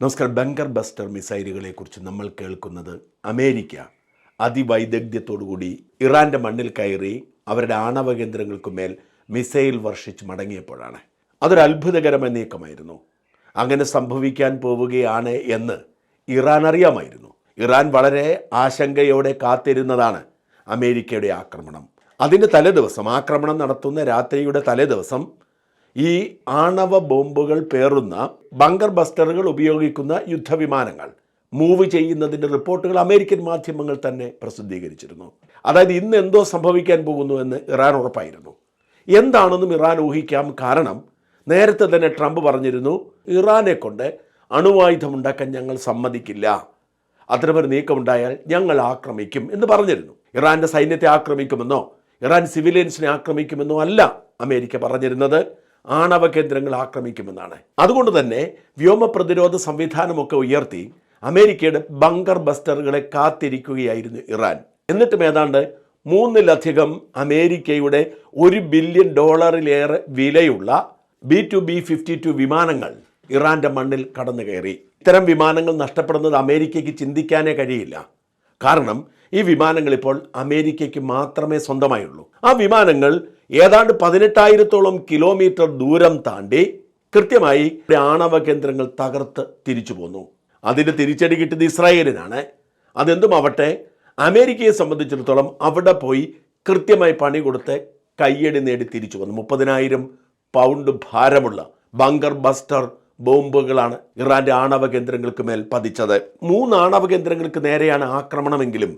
നമസ്കാരം. Bunker buster മിസൈലുകളെക്കുറിച്ച് നമ്മൾ കേൾക്കുന്നത് അമേരിക്ക. അതിവൈദഗ്ധ്യത്തോടുകൂടി ഇറാന്റെ മണ്ണിൽ കയറി അവരുടെ ആണവ കേന്ദ്രങ്ങൾക്ക് മേൽ മിസൈൽ വർഷിച്ച് മടങ്ങിയപ്പോഴാണ്. അതൊരു അത്ഭുതകരമായ നീക്കമായിരുന്നു. അങ്ങനെ സംഭവിക്കാൻ പോവുകയാണ് എന്ന് ഇറാൻ അറിയാമായിരുന്നു. ഇറാൻ വളരെ ആശങ്കയോടെ കാത്തിരുന്നതാണ് അമേരിക്കയുടെ ആക്രമണം. അതിന്റെ തലേദിവസം ആക്രമണം നടത്തുന്ന രാത്രിയുടെ തലേദിവസം ഈ ആണവ ബോംബുകൾ പേറുന്ന ബങ്കർ ബസ്റ്ററുകൾ ഉപയോഗിക്കുന്ന യുദ്ധവിമാനങ്ങൾ. മൂവ് ചെയ്യുന്നതിന്റെ റിപ്പോർട്ടുകൾ അമേരിക്കൻ മാധ്യമങ്ങൾ തന്നെ പ്രസിദ്ധീകരിച്ചിരുന്നു. അതായത് ഇന്ന് എന്തോ സംഭവിക്കാൻ പോകുന്നു എന്ന് ഇറാൻ ഉറപ്പായിരുന്നു. എന്താണെന്നും ഇറാൻ ഊഹിക്കാം കാരണം നേരത്തെ തന്നെ ട്രംപ് പറഞ്ഞിരുന്നു ഇറാനെ കൊണ്ട് അണുവായുധമുണ്ടാക്കാൻ ഞങ്ങൾ സമ്മതിക്കില്ല. അത്തരമൊരു നീക്കമുണ്ടായാൽ ഞങ്ങൾ ആക്രമിക്കും എന്ന് പറഞ്ഞിരുന്നു. ഇറാന്റെ സൈന്യത്തെ ആക്രമിക്കുമെന്നോ ഇറാൻ സിവിലിയൻസിനെ ആക്രമിക്കുമെന്നോ അല്ല അമേരിക്ക പറഞ്ഞിരുന്നത്. ആണവ കേന്ദ്രങ്ങൾ ആക്രമിക്കുമെന്നാണ്. അതുകൊണ്ട് തന്നെ വ്യോമ പ്രതിരോധ സംവിധാനമൊക്കെ ഉയർത്തി അമേരിക്കയുടെ ബങ്കർ ബസ്റ്ററുകളെ കാത്തിരിക്കുകയായിരുന്നു ഇറാൻ. എന്നിട്ടും ഏതാണ്ട് മൂന്നിലധികം അമേരിക്കയുടെ ഒരു ബില്യൺ ഡോളറിലേറെ വിലയുള്ള B two B fifty two വിമാനങ്ങൾ ഇറാന്റെ മണ്ണിൽ കടന്നു കയറി ഇത്തരം വിമാനങ്ങൾ നഷ്ടപ്പെടുന്നത് അമേരിക്കയ്ക്ക് ചിന്തിക്കാനേ കഴിയില്ല. കാരണം ഈ വിമാനങ്ങൾ ഇപ്പോൾ അമേരിക്കയ്ക്ക് മാത്രമേ സ്വന്തമായുള്ളൂ. ആ വിമാനങ്ങൾ ഏതാണ്ട് പതിനെട്ടായിരത്തോളം കിലോമീറ്റർ ദൂരം താണ്ടി കൃത്യമായി ആണവ കേന്ദ്രങ്ങൾ തകർത്ത് തിരിച്ചു പോന്നു. അതിന്റെ തിരിച്ചടി കിട്ടിയത് ഇസ്രായേലിനാണ്. അതെന്തുമാവട്ടെ അമേരിക്കയെ സംബന്ധിച്ചിടത്തോളം അവിടെ പോയി കൃത്യമായി പണി കൊടുത്ത് കയ്യടി നേടി തിരിച്ചു വന്നു. മുപ്പതിനായിരം പൗണ്ട് ഭാരമുള്ള ബങ്കർ ബസ്റ്റർ ബോംബുകളാണ് ഇറാന്റെ ആണവ കേന്ദ്രങ്ങൾക്ക് മേൽ പതിച്ചത്. മൂന്ന് ആണവ കേന്ദ്രങ്ങൾക്ക് നേരെയാണ് ആക്രമണമെങ്കിലും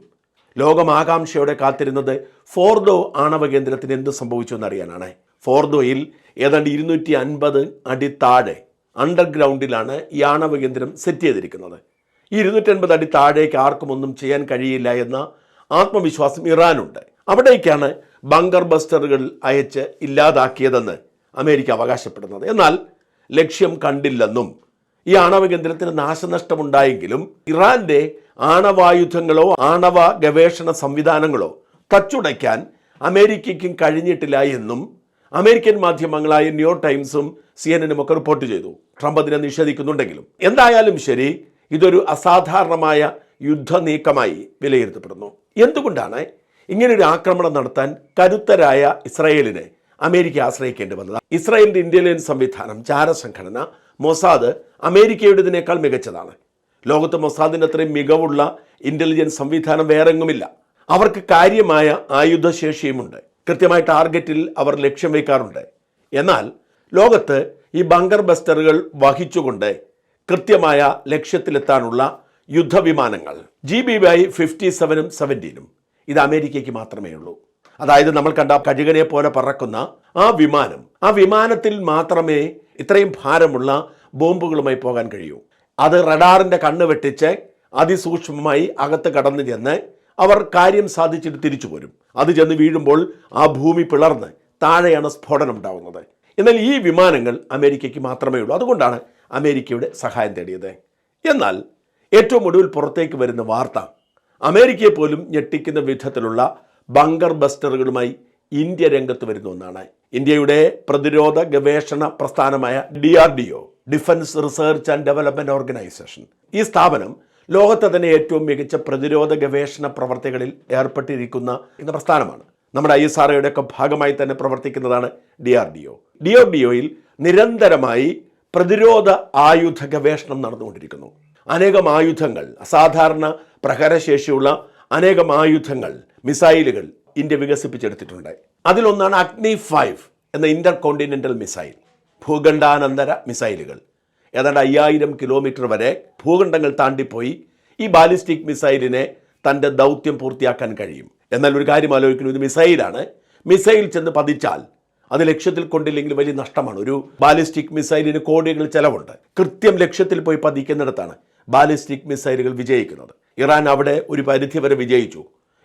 ലോകം ആകാംക്ഷയോടെ കാത്തിരുന്നത് ഫോർദോ ആണവ കേന്ദ്രത്തിന് എന്ത് സംഭവിച്ചു എന്നറിയാനാണ്. ഫോർദോയിൽ ഏതാണ്ട് ഇരുന്നൂറ്റി അൻപത് അടി താഴെ അണ്ടർഗ്രൗണ്ടിലാണ് ഈ ആണവ കേന്ദ്രം സെറ്റ് ചെയ്തിരിക്കുന്നത്. ഈ ഇരുന്നൂറ്റൻപത് അടി താഴേക്ക് ആർക്കും ഒന്നും ചെയ്യാൻ കഴിയില്ല എന്ന ആത്മവിശ്വാസം ഇറാനുണ്ട്. അവിടേക്കാണ് ബങ്കർ ബസ്റ്ററുകൾ അയച്ച് ഇല്ലാതാക്കിയതെന്ന് അമേരിക്ക അവകാശപ്പെടുന്നത്. എന്നാൽ ലക്ഷ്യം കണ്ടില്ലെന്നും ഈ ആണവ കേന്ദ്രത്തിന് നാശനഷ്ടമുണ്ടായെങ്കിലും ഇറാന്റെ ആണവായുധങ്ങളോ ആണവ ഗവേഷണ സംവിധാനങ്ങളോ തച്ചുടയ്ക്കാൻ അമേരിക്കയ്ക്കും കഴിഞ്ഞിട്ടില്ല എന്നും അമേരിക്കൻ മാധ്യമങ്ങളായ ന്യൂയോർക്ക് ടൈംസും സി എൻ എനും ഒക്കെ റിപ്പോർട്ട് ചെയ്തു. ട്രംപ് അതിനെ നിഷേധിക്കുന്നുണ്ടെങ്കിലും. എന്തായാലും ശരി ഇതൊരു അസാധാരണമായ യുദ്ധ നീക്കമായി വിലയിരുത്തപ്പെടുന്നു. എന്തുകൊണ്ടാണ് ഇങ്ങനൊരു ആക്രമണം നടത്താൻ കരുത്തരായ ഇസ്രായേലിനെ അമേരിക്ക ആശ്രയിക്കേണ്ടി വന്നത്. ഇസ്രായേലിന്റെ ഇന്റലിജൻസ് സംവിധാനം ചാരസംഘടന മൊസാദ് അമേരിക്കയുടേതിനേക്കാൾ മികച്ചതാണ്. ലോകത്ത് മൊസാദിന്റെ അത്രയും മികവുള്ള ഇന്റലിജൻസ് സംവിധാനം വേറെങ്ങുമില്ല. അവർക്ക് കാര്യമായ ആയുധശേഷിയുമുണ്ട്. കൃത്യമായ ടാർഗറ്റിൽ അവർ ലക്ഷ്യം വയ്ക്കാറുണ്ട്. എന്നാൽ ലോകത്ത് ഈ ബങ്കർ ബസ്റ്ററുകൾ വഹിച്ചുകൊണ്ട് കൃത്യമായ ലക്ഷ്യത്തിലെത്താനുള്ള യുദ്ധവിമാനങ്ങൾ ജി ബി വൈ ഫിഫ്റ്റി സെവനും സെവന്റീനും ഇത് അമേരിക്കയ്ക്ക് മാത്രമേ ഉള്ളൂ അതായത് നമ്മൾ കണ്ട കഴുകനെ പോലെ പറക്കുന്ന ആ വിമാനം ആ വിമാനത്തിൽ മാത്രമേ ഇത്രയും ഭാരമുള്ള ബോംബുകളുമായി പോകാൻ കഴിയൂ. അത് റഡാറിന്റെ കണ്ണ് വെട്ടിച്ച് അതിസൂക്ഷ്മമായി അകത്ത് കടന്നു ചെന്ന് അവർ കാര്യം സാധിച്ചിട്ട് തിരിച്ചു പോരും. അത് ചെന്ന് വീഴുമ്പോൾ ആ ഭൂമി പിളർന്ന് താഴെയാണ് സ്ഫോടനം ഉണ്ടാകുന്നത് എന്നാൽ ഈ വിമാനങ്ങൾ അമേരിക്കയ്ക്ക് മാത്രമേ ഉള്ളൂ. അതുകൊണ്ടാണ് അമേരിക്കയുടെ സഹായം തേടിയത്. എന്നാൽ ഏറ്റവും ഒടുവിൽ പുറത്തേക്ക് വരുന്ന വാർത്ത അമേരിക്കയെ പോലും ഞെട്ടിക്കുന്ന വിധത്തിലുള്ള ബങ്കർ ബസ്റ്ററുകളുമായി ഇന്ത്യ രംഗത്ത് വരുന്ന ഒന്നാണ്. ഇന്ത്യയുടെ പ്രതിരോധ ഗവേഷണ പ്രസ്ഥാനമായ D R D O defence research and development organisation ഈ സ്ഥാപനം ലോകത്തെ തന്നെ ഏറ്റവും മികച്ച പ്രതിരോധ ഗവേഷണ പ്രവർത്തികളിൽ ഏർപ്പെട്ടിരിക്കുന്ന പ്രസ്ഥാനമാണ്. നമ്മുടെ ഐ എസ് ആർ ഒക്കെ ഭാഗമായി തന്നെ പ്രവർത്തിക്കുന്നതാണ് D R D O D R D ഒയിൽ നിരന്തരമായി പ്രതിരോധ ആയുധ ഗവേഷണം നടന്നുകൊണ്ടിരിക്കുന്നു. അനേകം ആയുധങ്ങൾ അസാധാരണ പ്രഹരശേഷിയുള്ള അനേകം ആയുധങ്ങൾ മിസൈലുകൾ ഇന്ത്യ വികസിപ്പിച്ചെടുത്തിട്ടുണ്ട്. അതിലൊന്നാണ് അഗ്നി ഫൈവ് എന്ന ഇന്റർ കോണ്ടിനെന്റൽ മിസൈൽ ഭൂഖണ്ഡാനന്തര മിസൈലുകൾ. ഏതാണ്ട് അയ്യായിരം കിലോമീറ്റർ വരെ ഭൂഖണ്ഡങ്ങൾ താണ്ടിപ്പോയി. ഈ ബാലിസ്റ്റിക് മിസൈലിനെ തന്റെ ദൗത്യം പൂർത്തിയാക്കാൻ കഴിയും. എന്നാൽ ഒരു കാര്യം ആലോചിക്കുന്നു ഇത് മിസൈലാണ്. മിസൈൽ ചെന്ന് പതിച്ചാൽ അത് ലക്ഷ്യത്തിൽ കൊണ്ടില്ലെങ്കിൽ വലിയ നഷ്ടമാണ്. ഒരു ബാലിസ്റ്റിക് മിസൈലിന് കോടികൾ ചെലവുണ്ട്. കൃത്യം ലക്ഷ്യത്തിൽ പോയി പതിക്കുന്നിടത്താണ് ബാലിസ്റ്റിക് മിസൈലുകൾ വിജയിക്കുന്നത്. ഇറാൻ അവിടെ ഒരു പരിധിവരെ വിജയിച്ചു.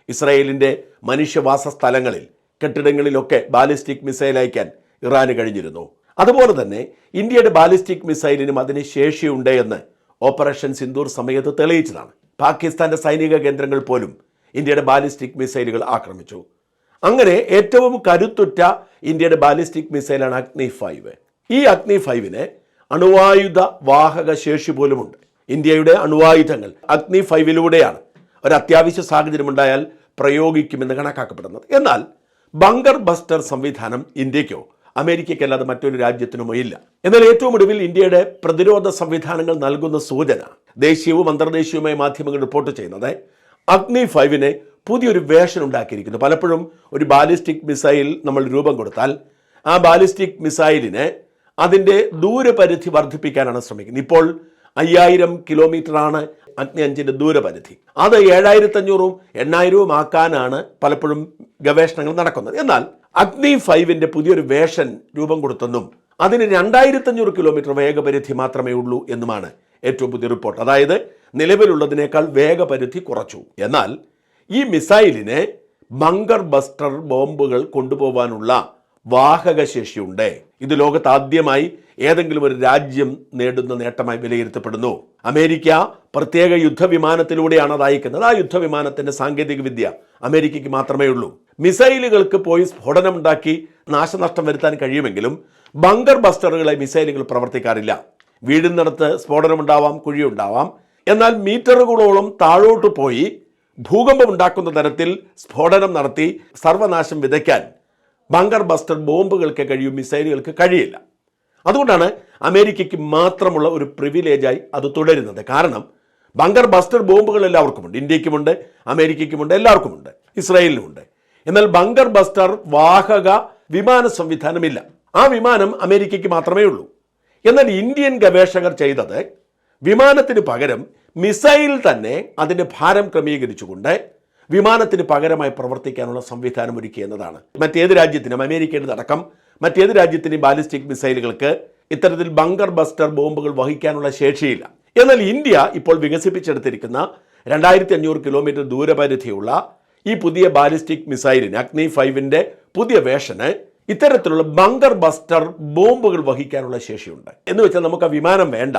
ഇസ്രയേലിന്റെ മനുഷ്യവാസ സ്ഥലങ്ങളിൽ കെട്ടിടങ്ങളിലൊക്കെ ബാലിസ്റ്റിക് മിസൈൽ അയക്കാൻ ഇറാന് കഴിഞ്ഞിരുന്നു. അതുപോലെ തന്നെ ഇന്ത്യയുടെ ബാലിസ്റ്റിക് മിസൈലിനും അതിന് ശേഷിയുണ്ട് എന്ന് ഓപ്പറേഷൻ സിന്ദൂർ സമയത്ത് തെളിയിച്ചതാണ്. പാകിസ്ഥാന്റെ സൈനിക കേന്ദ്രങ്ങൾ പോലും ഇന്ത്യയുടെ ബാലിസ്റ്റിക് മിസൈലുകൾ ആക്രമിച്ചു. അങ്ങനെ ഏറ്റവും കരുത്തുറ്റ ഇന്ത്യയുടെ ബാലിസ്റ്റിക് മിസൈലാണ് അഗ്നി ഫൈവ്. ഈ അഗ്നി ഫൈവിന് അണുവായുധ വാഹക ശേഷി പോലുമുണ്ട്. ഇന്ത്യയുടെ അണുവായുധങ്ങൾ അഗ്നി ഫൈവിലൂടെയാണ് ഒരു അത്യാവശ്യ സാഹചര്യമുണ്ടായാൽ പ്രയോഗിക്കുമെന്ന് കണക്കാക്കപ്പെടുന്നത്. എന്നാൽ ബങ്കർ ബസ്റ്റർ സംവിധാനം ഇന്ത്യക്കോ അമേരിക്കയ്ക്കല്ലാതെ മറ്റൊരു രാജ്യത്തിനുമോ ഇല്ല. എന്നാൽ ഏറ്റവും ഒടുവിൽ ഇന്ത്യയുടെ പ്രതിരോധ സംവിധാനങ്ങൾ നൽകുന്ന സൂചന ദേശീയവും അന്തർദേശീയവുമായ മാധ്യമങ്ങൾ റിപ്പോർട്ട് ചെയ്യുന്നത് അഗ്നി ഫൈവിനെ പുതിയൊരു വേഷൻ ഉണ്ടാക്കിയിരിക്കുന്നു. പലപ്പോഴും ഒരു ബാലിസ്റ്റിക് മിസൈൽ നമ്മൾ രൂപം കൊടുത്താൽ ആ ബാലിസ്റ്റിക് മിസൈലിനെ അതിന്റെ ദൂരപരിധി വർദ്ധിപ്പിക്കാനാണ് ശ്രമിക്കുന്നത്. ഇപ്പോൾ അയ്യായിരം കിലോമീറ്ററാണ് അഗ്നി അഞ്ചിന്റെ ദൂരപരിധി. അത് ഏഴായിരത്തി അഞ്ഞൂറും എണ്ണായിരവും ആക്കാനാണ് പലപ്പോഴും ഗവേഷണങ്ങൾ നടക്കുന്നത്. എന്നാൽ അഗ്നി ഫൈവിന്റെ പുതിയൊരു വേഷൻ രൂപം കൊടുത്തെന്നും അതിന് രണ്ടായിരത്തി അഞ്ഞൂറ് കിലോമീറ്റർ വേഗപരിധി മാത്രമേ ഉള്ളൂ എന്നുമാണ് ഏറ്റവും പുതിയ റിപ്പോർട്ട്. അതായത് നിലവിലുള്ളതിനേക്കാൾ വേഗപരിധി കുറച്ചു. എന്നാൽ ഈ മിസൈലിനെ ബങ്കർ ബസ്റ്റർ ബോംബുകൾ കൊണ്ടുപോകാനുള്ള വാഹക ശേഷിയുണ്ട് ഇത് ലോകത്ത് ആദ്യമായി ഏതെങ്കിലും ഒരു രാജ്യം നേടുന്ന നേട്ടമായി വിലയിരുത്തപ്പെടുന്നു. അമേരിക്ക പ്രത്യേക യുദ്ധവിമാനത്തിലൂടെയാണ് അത് അയക്കുന്നത് ആ യുദ്ധവിമാനത്തിന്റെ സാങ്കേതിക വിദ്യ അമേരിക്കയ്ക്ക് മാത്രമേ ഉള്ളൂ. മിസൈലുകൾക്ക് പോയി സ്ഫോടനമുണ്ടാക്കി നാശനഷ്ടം വരുത്താൻ കഴിയുമെങ്കിലും ബങ്കർ ബസ്റ്ററുകളെ മിസൈലുകൾ പ്രവർത്തിക്കാറില്ല. വീഴുന്നിടത്ത് സ്ഫോടനമുണ്ടാവാം കുഴിയുണ്ടാവാം. എന്നാൽ മീറ്ററുകളോളം താഴോട്ട് പോയി ഭൂകമ്പം ഉണ്ടാക്കുന്ന തരത്തിൽ സ്ഫോടനം നടത്തി സർവനാശം വിതയ്ക്കാൻ ബങ്കർ ബസ്റ്റർ ബോംബുകൾക്ക് കഴിയും മിസൈലുകൾക്ക് കഴിയില്ല. അതുകൊണ്ടാണ് അമേരിക്കയ്ക്ക് മാത്രമുള്ള ഒരു പ്രിവിലേജായി അത് തുടരുന്നത്. കാരണം ബങ്കർ ബസ്റ്റർ ബോംബുകൾ എല്ലാവർക്കുമുണ്ട്. ഇന്ത്യക്കുമുണ്ട് അമേരിക്കയ്ക്കുമുണ്ട് എല്ലാവർക്കുമുണ്ട് ഇസ്രായേലിനുമുണ്ട്. എന്നാൽ ബങ്കർ ബസ്റ്റർ വാഹക വിമാന സംവിധാനമില്ല. ആ വിമാനം അമേരിക്കയ്ക്ക് മാത്രമേ ഉള്ളൂ. എന്നാൽ ഇന്ത്യൻ ഗവേഷകർ ചെയ്തത് വിമാനത്തിന് പകരം മിസൈൽ തന്നെ അതിന്റെ ഭാരം ക്രമീകരിച്ചുകൊണ്ട് വിമാനത്തിന് പകരമായി പ്രവർത്തിക്കാനുള്ള സംവിധാനം ഒരുക്കി എന്നതാണ്. മറ്റേത് രാജ്യത്തിനും അമേരിക്കയുടെ അടക്കം മറ്റേത് രാജ്യത്തിനും ബാലിസ്റ്റിക് മിസൈലുകൾക്ക് ഇത്തരത്തിൽ ബങ്കർ ബസ്റ്റർ ബോംബുകൾ വഹിക്കാനുള്ള ശേഷിയില്ല. എന്നാൽ ഇന്ത്യ ഇപ്പോൾ വികസിപ്പിച്ചെടുത്തിരിക്കുന്ന രണ്ടായിരത്തി അഞ്ഞൂറ് കിലോമീറ്റർ ദൂരപരിധിയുള്ള ഈ പുതിയ ബാലിസ്റ്റിക് മിസൈലിന് അഗ്നി ഫൈവിന്റെ പുതിയ വേഷന് ഇത്തരത്തിലുള്ള ബങ്കർ ബസ്റ്റർ ബോംബുകൾ വഹിക്കാനുള്ള ശേഷിയുണ്ട്. എന്ന് വെച്ചാൽ നമുക്ക് ആ വിമാനം വേണ്ട.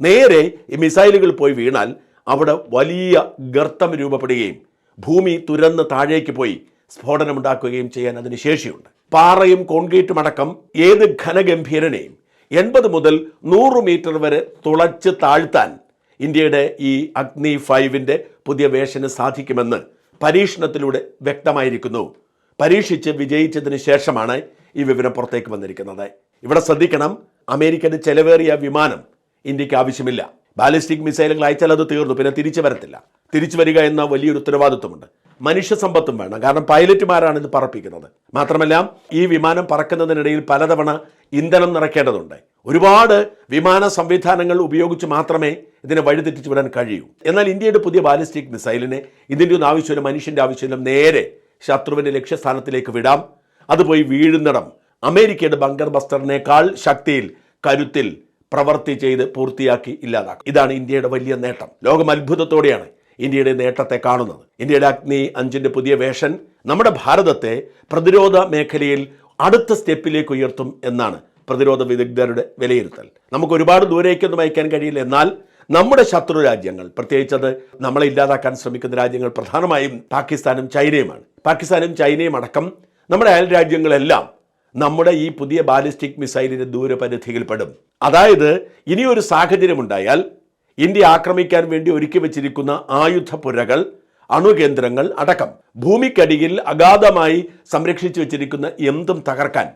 നേരെ ഈ മിസൈലുകൾ പോയി വീണാൽ അവിടെ വലിയ ഗർത്തം രൂപപ്പെടുകയും ഭൂമി തുരന്ന് താഴേക്ക് പോയി സ്ഫോടനമുണ്ടാക്കുകയും ചെയ്യാൻ അതിന് ശേഷിയുണ്ട്. പാറയും കോൺക്രീറ്റും അടക്കം ഏത് ഘനഗംഭീരനെയും എൺപത് മുതൽ നൂറ് മീറ്റർ വരെ തുളച്ച് താഴ്ത്താൻ ഇന്ത്യയുടെ ഈ അഗ്നി ഫൈവിന്റെ പുതിയ വേഷന് സാധിക്കുമെന്ന് പരീക്ഷണത്തിലൂടെ വ്യക്തമായിരിക്കുന്നു. പരീക്ഷിച്ച് വിജയിച്ചതിന് ശേഷമാണ് ഈ വിവരം പുറത്തേക്ക് വന്നിരിക്കുന്നത്. ഇവിടെ ശ്രദ്ധിക്കണം അമേരിക്കയുടെ ചെലവേറിയ വിമാനം ഇന്ത്യയ്ക്ക് ആവശ്യമില്ല. ബാലിസ്റ്റിക് മിസൈലുകൾ അയച്ചാൽ അത് തീർന്നു പിന്നെ തിരിച്ചു വരത്തില്ല. തിരിച്ചു വരിക എന്ന വലിയൊരു ഉത്തരവാദിത്വമുണ്ട്. മനുഷ്യ സമ്പത്തും വേണം. കാരണം പൈലറ്റുമാരാണ് ഇത് പറപ്പിക്കുന്നത്. മാത്രമല്ല ഈ വിമാനം പറക്കുന്നതിനിടയിൽ പലതവണ ഇന്ധനം നിറയ്ക്കേണ്ടതുണ്ട്. ഒരുപാട് വിമാന സംവിധാനങ്ങൾ ഉപയോഗിച്ച് മാത്രമേ ഇതിനെ വഴിതെറ്റിച്ചു വിടാൻ കഴിയൂ. എന്നാൽ ഇന്ത്യയുടെ പുതിയ ബാലിസ്റ്റിക് മിസൈലിനെ ഇതിന്റെ ഒന്നും ആവശ്യമില്ല മനുഷ്യന്റെ ആവശ്യമില്ല നേരെ ശത്രുവിന്റെ ലക്ഷ്യസ്ഥാനത്തിലേക്ക് വിടാം. അത് പോയി വീഴുന്നിടം അമേരിക്കയുടെ ബങ്കർ ബസ്റ്ററിനേക്കാൾ ശക്തിയിൽ കരുത്തിൽ പ്രവർത്തി ചെയ്ത് പൂർത്തിയാക്കി ഇല്ലാതാക്കും. ഇതാണ് ഇന്ത്യയുടെ വലിയ നേട്ടം. ലോകം അത്ഭുതത്തോടെയാണ് ഇന്ത്യയുടെ നേട്ടത്തെ കാണുന്നത്. ഇന്ത്യയുടെ അഗ്നി അഞ്ചിന്റെ പുതിയ വേഷൻ നമ്മുടെ ഭാരതത്തെ പ്രതിരോധ മേഖലയിൽ അടുത്ത സ്റ്റെപ്പിലേക്ക് ഉയർത്തും എന്നാണ് പ്രതിരോധ വിദഗ്ധരുടെ വിലയിരുത്തൽ. നമുക്ക് ഒരുപാട് ദൂരേക്കൊന്നും അയക്കാൻ കഴിയില്ല. എന്നാൽ നമ്മുടെ ശത്രു രാജ്യങ്ങൾ പ്രത്യേകിച്ച് അത് നമ്മളെ ഇല്ലാതാക്കാൻ ശ്രമിക്കുന്ന രാജ്യങ്ങൾ പ്രധാനമായും പാകിസ്ഥാനും ചൈനയുമാണ്. പാകിസ്ഥാനും ചൈനയും അടക്കം നമ്മുടെ അയൽ രാജ്യങ്ങളെല്ലാം നമ്മുടെ ഈ പുതിയ ബാലിസ്റ്റിക് മിസൈലിന്റെ ദൂരപരിധിയിൽപ്പെടും അതായത് ഇനിയൊരു സാഹചര്യമുണ്ടായാൽ ഇന്ത്യ ആക്രമിക്കാൻ വേണ്ടി ഒരുക്കി വെച്ചിരിക്കുന്ന ആയുധപ്പുരകൾ അണുകേന്ദ്രങ്ങൾ അടക്കം ഭൂമിക്കടിയിൽ അഗാധമായി സംരക്ഷിച്ചു വെച്ചിരിക്കുന്ന എന്തും തകർക്കാൻ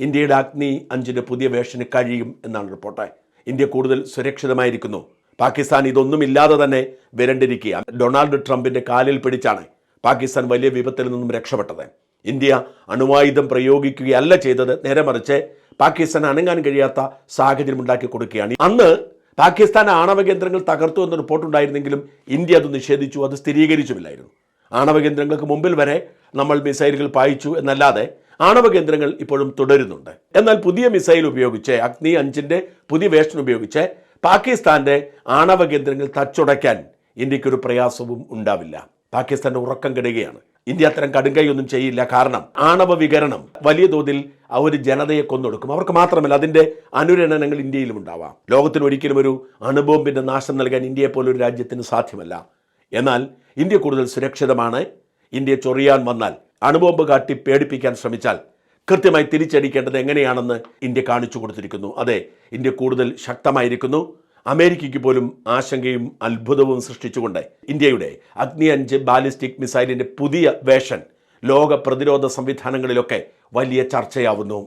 ഇന്ത്യയുടെ അഗ്നി അഞ്ചിന്റെ പുതിയ വേഷന് കഴിയും എന്നാണ് റിപ്പോർട്ട്. ഇന്ത്യ കൂടുതൽ സുരക്ഷിതമായിരിക്കുന്നു. പാകിസ്ഥാൻ ഇതൊന്നുമില്ലാതെ തന്നെ വിരണ്ടിരിക്കുക ഡൊണാൾഡ് ട്രംപിന്റെ കാലിൽ പിടിച്ചാണ് പാകിസ്ഥാൻ വലിയ വിപത്തിൽ നിന്നും രക്ഷപ്പെട്ടത്. ഇന്ത്യ അണുവായുധം പ്രയോഗിക്കുകയല്ല ചെയ്തത് നേരെ മറിച്ച് പാകിസ്ഥാൻ അനങ്ങാൻ കഴിയാത്ത സാഹചര്യം ഉണ്ടാക്കി കൊടുക്കുകയാണ്. അന്ന് പാകിസ്ഥാൻ ആണവ കേന്ദ്രങ്ങൾ തകർത്തു എന്ന റിപ്പോർട്ടുണ്ടായിരുന്നെങ്കിലും ഇന്ത്യ അത് നിഷേധിച്ചു അത് സ്ഥിരീകരിച്ചുമില്ലായിരുന്നു. ആണവ കേന്ദ്രങ്ങൾക്ക് മുമ്പിൽ വരെ നമ്മൾ മിസൈലുകൾ പായിച്ചു എന്നല്ലാതെ ആണവ കേന്ദ്രങ്ങൾ ഇപ്പോഴും തുടരുന്നുണ്ട്. എന്നാൽ പുതിയ മിസൈൽ ഉപയോഗിച്ച് അഗ്നി അഞ്ചിന്റെ പുതിയ വേഷൻ ഉപയോഗിച്ച് പാകിസ്ഥാന്റെ ആണവ കേന്ദ്രങ്ങൾ തച്ചുടയ്ക്കാൻ ഇന്ത്യക്കൊരു പ്രയാസവും ഉണ്ടാവില്ല. പാകിസ്ഥാന്റെ ഉറക്കം കെടുകയാണ്. ഇന്ത്യ അത്തരം കടുങ്കൈയൊന്നും ചെയ്യില്ല. കാരണം ആണവ വികരണം വലിയ തോതിൽ ആ ഒരു ജനതയെ കൊന്നൊടുക്കും. അവർക്ക് മാത്രമല്ല അതിന്റെ അനുരണനങ്ങൾ ഇന്ത്യയിലും ഉണ്ടാവാം. ലോകത്തിന് ഒരിക്കലും ഒരു അണുബോംബിന്റെ നാശം നൽകാൻ ഇന്ത്യയെ പോലൊരു രാജ്യത്തിന് സാധ്യമല്ല. എന്നാൽ ഇന്ത്യ കൂടുതൽ സുരക്ഷിതമാണ്. ഇന്ത്യ ചൊറിയാൻ വന്നാൽ അണുബോംബ് കാട്ടി പേടിപ്പിക്കാൻ ശ്രമിച്ചാൽ കൃത്യമായി തിരിച്ചടിക്കേണ്ടത് എങ്ങനെയാണെന്ന് ഇന്ത്യ കാണിച്ചു കൊടുത്തിരിക്കുന്നു. അതെ ഇന്ത്യ കൂടുതൽ ശക്തമായിരിക്കുന്നു. അമേരിക്കയ്ക്ക് പോലും ആശങ്കയും അത്ഭുതവും സൃഷ്ടിച്ചുകൊണ്ട് ഇന്ത്യയുടെ അഗ്നി അഞ്ച് ബാലിസ്റ്റിക് മിസൈലിന്റെ പുതിയ വേഷൻ ലോക പ്രതിരോധ സംവിധാനങ്ങളിലൊക്കെ വലിയ ചർച്ചയാവുന്നു.